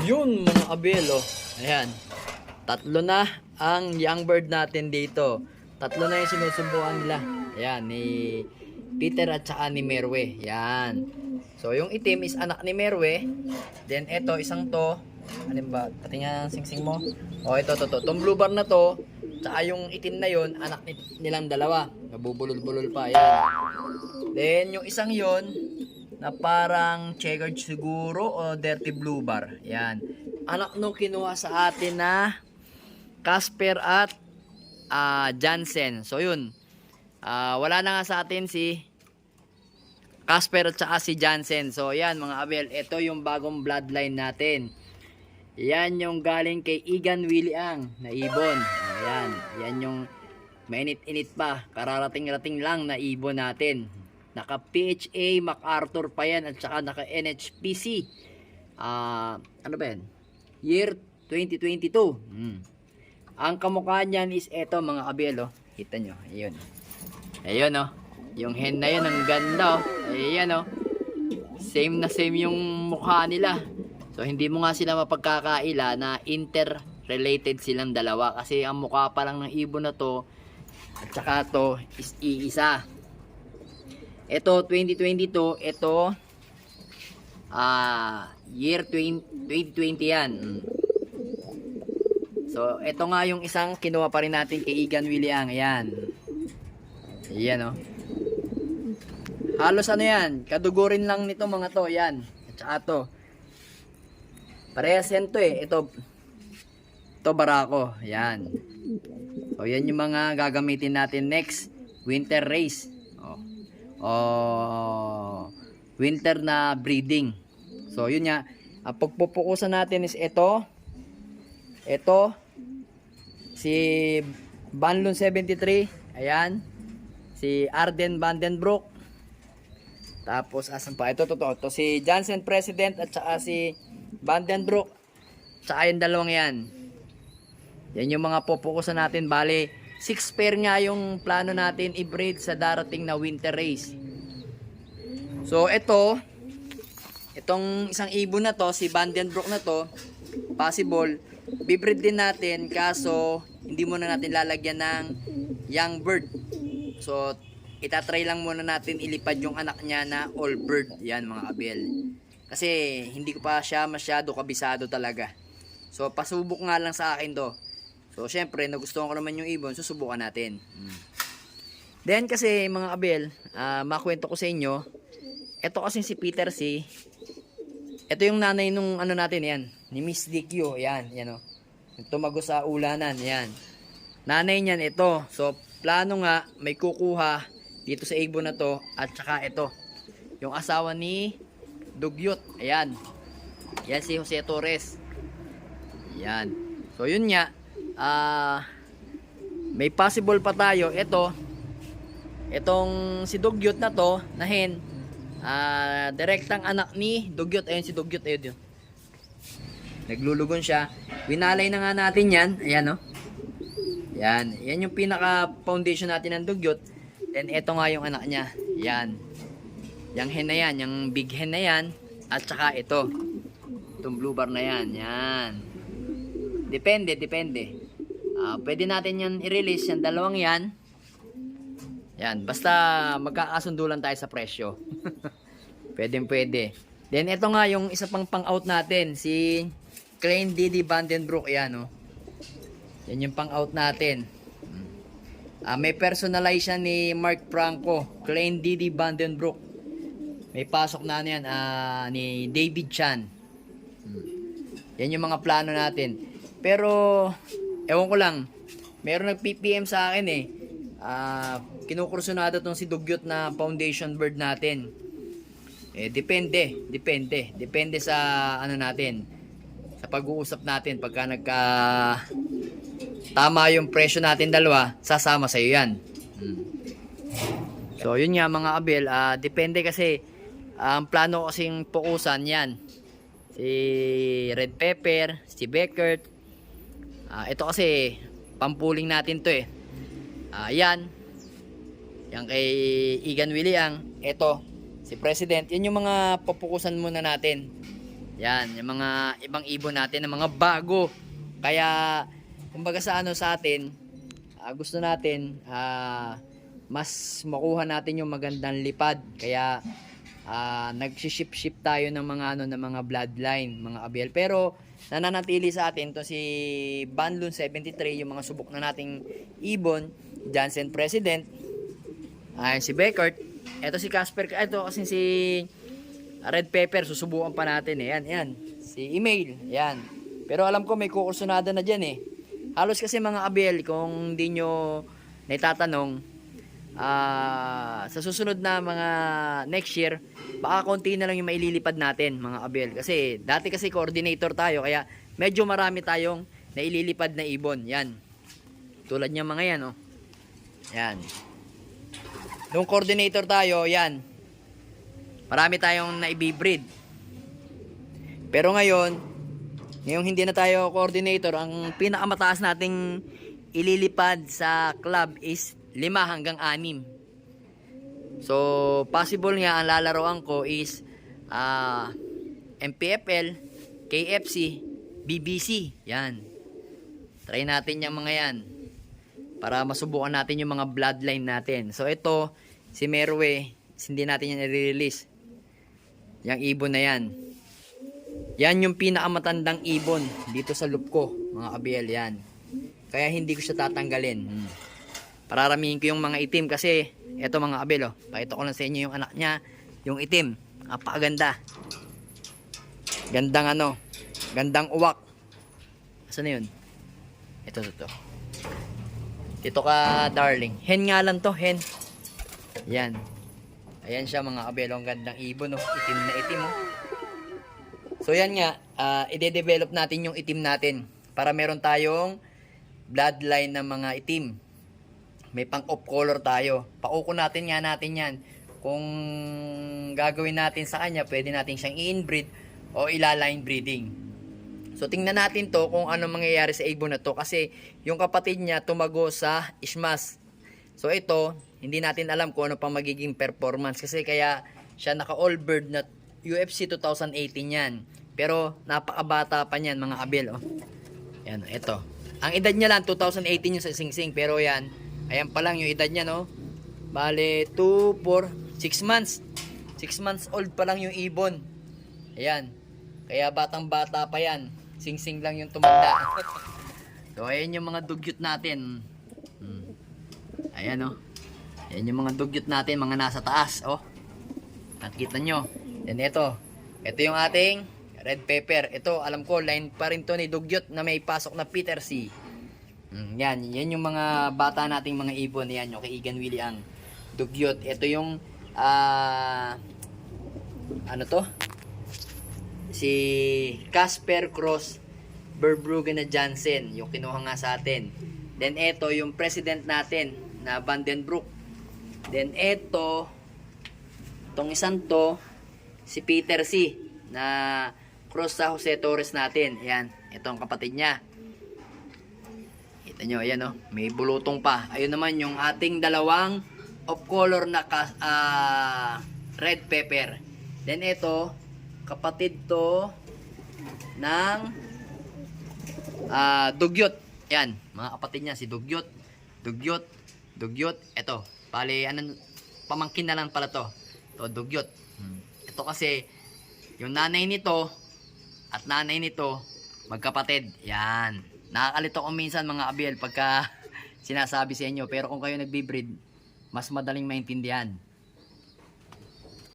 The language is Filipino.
Yun mga abelo. Ayan. Tatlo na ang young bird natin dito. Tatlo na yung sinusubukan nila. Ayan, ni Peter at saka ni Merwe. Yan. So, yung itim is anak ni Merwe. Then, eto, isang to. Alin ba? Pati nga ang singsing mo. O, ito, to, to. Itong blue bar na to. Tsaka yung itim na yon anak ni, nilang dalawa. Nabubulol-bulol pa. Yan. Then, yung isang yon na parang checkered siguro o dirty blue bar. Yan. Anak no kinuha sa atin na Casper at ah, Jansen. So yun. Ah, wala na nga sa atin si Casper at saka si Jansen. So yan mga abel, ito yung bagong bloodline natin. Yan yung galing kay Igan Willie Ang na ibon. Ayan, yan yung mainit-init pa. Kararating-rating lang na ibon natin. Naka PHA MacArthur pa yan at saka naka NHPC. Ah, ano ba yan? Year 2022. Hmm. Ang kamukha niyan is eto mga kabelo. Kita nyo, ayun. Ayun oh. Yung hen na yun, ang ganda oh. Ayan oh. Same na same yung mukha nila. So hindi mo nga sila mapagkakaila na interrelated silang dalawa kasi ang mukha pa lang ng ibon na to at saka to is iisa. Ito 2022, ito ah year 20, 2020 yan. So ito nga yung isang kinuha pa rin natin kay Igan Williang. Ayan. Ayan oh. Halos ano yan, kadugurin lang nito mga to, yan. At saka to. Parehas yan to eh. Ito, ito barako. Yan. So, yan yung mga gagamitin natin next winter race. Oh. Oh, winter na breeding. So, yun nga. Ang pagpupukusan natin is ito. Ito. Si Banlon 73. Ayan. Si Arden Vandenbroek. Tapos, asan pa? Ito, totoo. Ito, si Johnson President at saka si Vandenbroek. Tsaka yung dalawang yan. Yan yung mga pupukusan natin. Bali, six pair nga yung plano natin i-breed sa darating na winter race. So, ito, itong isang ibon na to, si Vandenbroek na to, possible, bibreed din natin kaso hindi muna natin lalagyan ng young bird. So, itatry lang muna natin ilipad yung anak niya na all bird. Yan mga kabel. Kasi hindi ko pa siya masyado kabisado talaga. So, pasubok nga lang sa akin to. So, syempre, nagustuhan ko naman yung ibon, susubukan natin. Mm. Then, kasi mga kabel, ah, makwento ko sa inyo, ito kasi si Peter C. Ito yung nanay nung ano natin, yan. Ni Miss DQ, yan, yan o. Yung tumago sa ulanan, yan. Nanay niyan ito. So, plano nga, may kukuha dito sa ibon na to at saka ito. Yung asawa ni Dugyot. Ayan. Yan si Jose Torres. Yan. So, yun nga. Ah, may possible pa tayo. Ito, itong si Dugyot na to, na hen, ah, direktang anak ni Dugyot. Ayun si Dugyot, ayun yun. Naglulugon siya. Winalay na nga natin yan. Ayan, no? Yan. Yan yung pinaka foundation natin ng dugyot. Then, ito nga yung anak niya. Yan. Yung hen na yan. Yung big hen na yan. At saka ito. Itong blue bar na yan. Yan. Depende, depende. Ah, pwede natin yan i-release. Yan dalawang yan. Yan. Basta magkakasundo lang tayo sa presyo. pwede, pwede. Then, ito nga yung isa pang pang-out natin. Si Klein Didi Vandenbroek. Yan, oh. Yan yung pang-out natin. Ah, may personalize siya ni Mark Franco, Klein Didi Vandenbroek. May pasok na ano yan ah, ni David Chan. Hmm. Yan yung mga plano natin. Pero, ewan ko lang, meron nag-PPM sa akin eh. Ah, kinukursunado tong si Dugyot na foundation bird natin. Eh, depende, depende. Depende sa ano natin. Sa pag-uusap natin pagka nagka tama yung presyo natin dalawa, sasama sa iyo yan. Hmm. So, yun nga mga abel, ah, depende kasi ang plano ko kasing pukusan yan. Si Red Pepper, si Beckert. Ah, ito kasi pampuling natin to eh. Ah, yan. Yan kay Igan Williang. Ito, si President. Yan yung mga papukusan muna natin. Yan, yung mga ibang ibon natin, ng mga bago. Kaya, kumbaga sa ano sa atin, ah, gusto natin, ah, mas makuha natin yung magandang lipad. Kaya, ah, nag-ship-ship tayo ng mga ano ng mga bloodline, mga abel. Pero nananatili sa atin to si Banlun 73, yung mga subok na nating ibon, Jansen President, ay si Beckert, eto si Casper, eto kasi si Red Pepper, susubukan pa natin eh. Yan, yan. Si Email, yan. Pero alam ko may kukursunada na dyan eh. Halos kasi mga abel, kung di nyo naitatanong, ah sa susunod na mga next year, baka konti na lang yung maililipad natin, mga abel. Kasi dati kasi coordinator tayo, kaya medyo marami tayong naililipad na ibon. Yan. Tulad niya mga yan, oh. Yan. Nung coordinator tayo, yan. Marami tayong naibibreed. Pero ngayon, ngayong hindi na tayo coordinator, ang pinakamataas nating ililipad sa club is 5 hanggang 6. So, possible nga ang lalaroan ko is ah MPFL, KFC, BBC. Yan. Try natin yung mga yan. Para masubukan natin yung mga bloodline natin. So, ito, si Merwe, hindi natin yan i-release. Yang ibon na yan. Yan yung pinakamatandang ibon dito sa loop ko, mga kabiel, yan. Kaya hindi ko siya tatanggalin. Hmm. Pararamihin ko yung mga itim kasi eto mga kabel, oh. Pakita ko lang sa inyo yung anak niya, yung itim. Napakaganda. Gandang ano, gandang uwak. Saan na yun? Ito, ito, ito. Dito ka, darling. Hen nga lang to, hen. Yan. Ayan siya mga kabelo, ang gandang ibon, oh. Itim na itim, oh. So yan nga, ah, ide-develop natin yung itim natin para meron tayong bloodline ng mga itim. May pang off color tayo. Pauko natin nga natin yan. Kung gagawin natin sa kanya, pwede natin siyang i-inbreed o ila-line breeding. So tingnan natin to kung ano mangyayari sa ibon na to kasi yung kapatid niya tumago sa Ismas. So ito, hindi natin alam kung ano pang magiging performance kasi kaya siya naka all bird na UFC 2018 yan. Pero napakabata pa niyan mga abel oh. Yan, ito. Ang edad niya lang 2018 yung sa Sing Sing pero yan, ayan pa lang yung edad niya no. Bale 2 4 6 months. 6 months old pa lang yung ibon. Ayan. Kaya batang bata pa yan. Sing Sing lang yung tumanda. so ayan yung mga dugyot natin. Hmm. Ayan oh. Ayan yung mga dugyot natin, mga nasa taas, oh. Nakikita nyo. Yan ito. Ito yung ating red pepper. Ito, alam ko, line pa rin to ni dugyot na may pasok na Peter C. Mm, yan, yan yung mga bata nating mga ibon. Yan, yung kay Igan Willie ang dugyot. Ito yung, ah, ano to? Si Casper Cross Verbruggen na Jansen, yung kinuha nga sa atin. Then ito, yung president natin na Vandenbroek. Then ito, tong isang to, si Peter C. na cross sa Jose Torres natin. Ayan, ito ang kapatid niya. Kita nyo, ayan oh, may bulutong pa. Ayun naman yung ating dalawang of color na ah, red pepper. Then ito, kapatid to ng ah, dugyot. Yan, mga kapatid niya, si dugyot, dugyot, dugyot. Ito, bali, ano, pamangkin na lang pala to. To, dugyot. Hmm. Ito kasi, yung nanay nito, at nanay nito, magkapatid. Yan. Nakakalito ko minsan mga abiel pagka sinasabi sa inyo. Pero kung kayo nagbi-breed, mas madaling maintindihan.